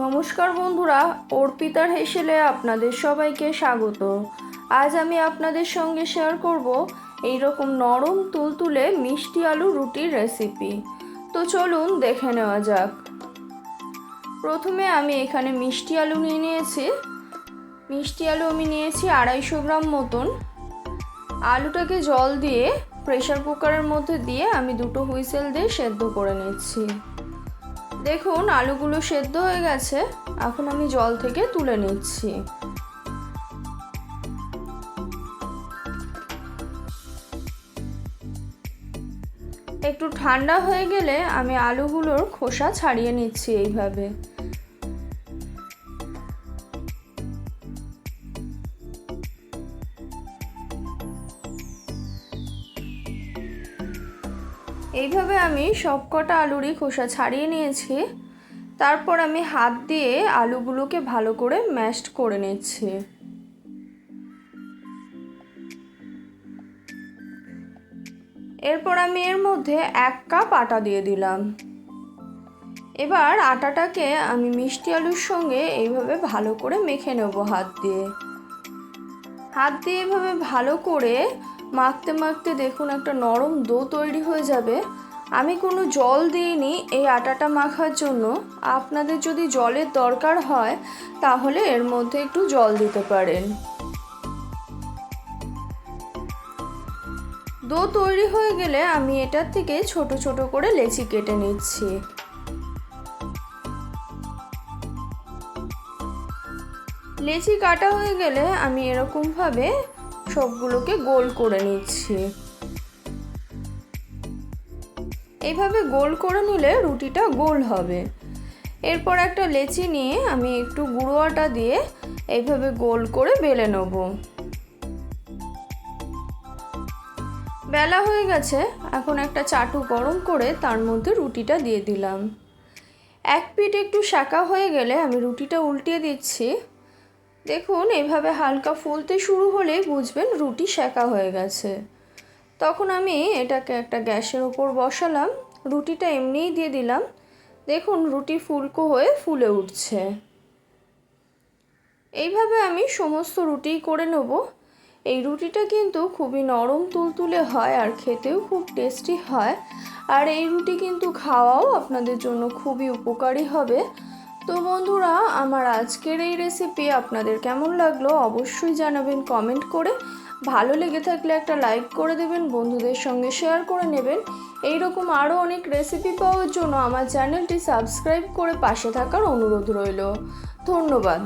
নমস্কার বন্ধুরা, অর্পিতার হেসেলে আপনাদের সবাইকে স্বাগত। আজ আমি আপনাদের সঙ্গে শেয়ার করব এই রকম নরম তুলতুলে মিষ্টি আলু রুটির রেসিপি তো চলুন দেখে নেওয়া যাক। প্রথমে আমি এখানে মিষ্টি আলু নিয়ে নিয়েছি। মিষ্টি আলু আমি নিয়েছি আড়াইশো গ্রাম মতন। আলুটাকে জল দিয়ে প্রেশার কুকারের মধ্যে দিয়ে আমি দুটো হুইসেল দিয়ে সেদ্ধ করে নিচ্ছি। দেখুন, আলুগুলো সেদ্ধ হয়ে গেছে। এখন আমি জল থেকে তুলে নিচ্ছি। একটু ঠান্ডা হয়ে গেলে আমি আলুগুলোর খোসা ছাড়িয়ে নিচ্ছি এইভাবে। এইভাবে আমি সবকটা আলুরই খোসা ছাড়িয়ে নিয়েছি। তারপর আমি হাত দিয়ে আলুগুলোকে ভালো করে ম্যাশড করে নিচ্ছি। এরপর আমি এর মধ্যে এক কাপ আটা দিয়ে দিলাম। এবার আটাটাকে আমি মিষ্টি আলুর সঙ্গে এইভাবে ভালো করে মেখে নেব হাত দিয়ে। হাত দিয়ে এভাবে ভালো করে মাখতে মাখতে দেখুন একটা নরম দো তৈরি হয়ে যাবে। আমি কোনো জল দিইনি এই আটাটা মাখার জন্য। আপনাদের যদি জলের দরকার হয়, তাহলে এর মধ্যে একটু জল দিতে পারেন। দো তৈরি হয়ে গেলে আমি এটার থেকে ছোট ছোট করে লেচি কেটে নিচ্ছি। লেচি কাটা হয়ে গেলে আমি এরকমভাবে সবগুলোকে গোল করে নিচ্ছি। এইভাবে গোল করে নিলে রুটিটা গোল হবে। এরপর একটা লেচি নিয়ে আমি একটু গুঁড়ো আটা দিয়ে এইভাবে গোল করে বেলে নেব। বেলা হয়ে গেছে, এখন একটা চাটু গরম করে তার মধ্যে রুটিটা দিয়ে দিলাম। এক পিঠ একটু শাঁকা হয়ে গেলে আমি রুটিটা উল্টিয়ে দিচ্ছি। দেখুন, এভাবে হালকা ফুলতে শুরু হলেই বুঝবেন রুটি সেকা হয়ে গেছে। তখন আমি এটাকে একটা গ্যাসের ওপর বসালাম, রুটিটা এমনিই দিয়ে দিলাম। দেখুন, রুটি ফুলকো হয়ে ফুলে উঠছে। এইভাবে আমি সমস্ত রুটি করে নেব। এই রুটিটা কিন্তু খুবই নরম তুলতুলে হয় আর খেতেও খুব টেস্টি হয়। আর এই রুটি কিন্তু খাওয়াও আপনাদের জন্য খুবই উপকারী হবে। তো বন্ধুরা, আমার আজকের এই রেসিপি আপনাদের কেমন লাগল অবশ্যই জানাবেন কমেন্ট করে। ভালো লেগে থাকলে একটা লাইক করে দেবেন, বন্ধুদের সঙ্গে শেয়ার করে নেবেন। এই রকম আরও অনেক রেসিপি পাওয়ার জন্য আমার চ্যানেলটি সাবস্ক্রাইব করে পাশে থাকার অনুরোধ রইল। ধন্যবাদ।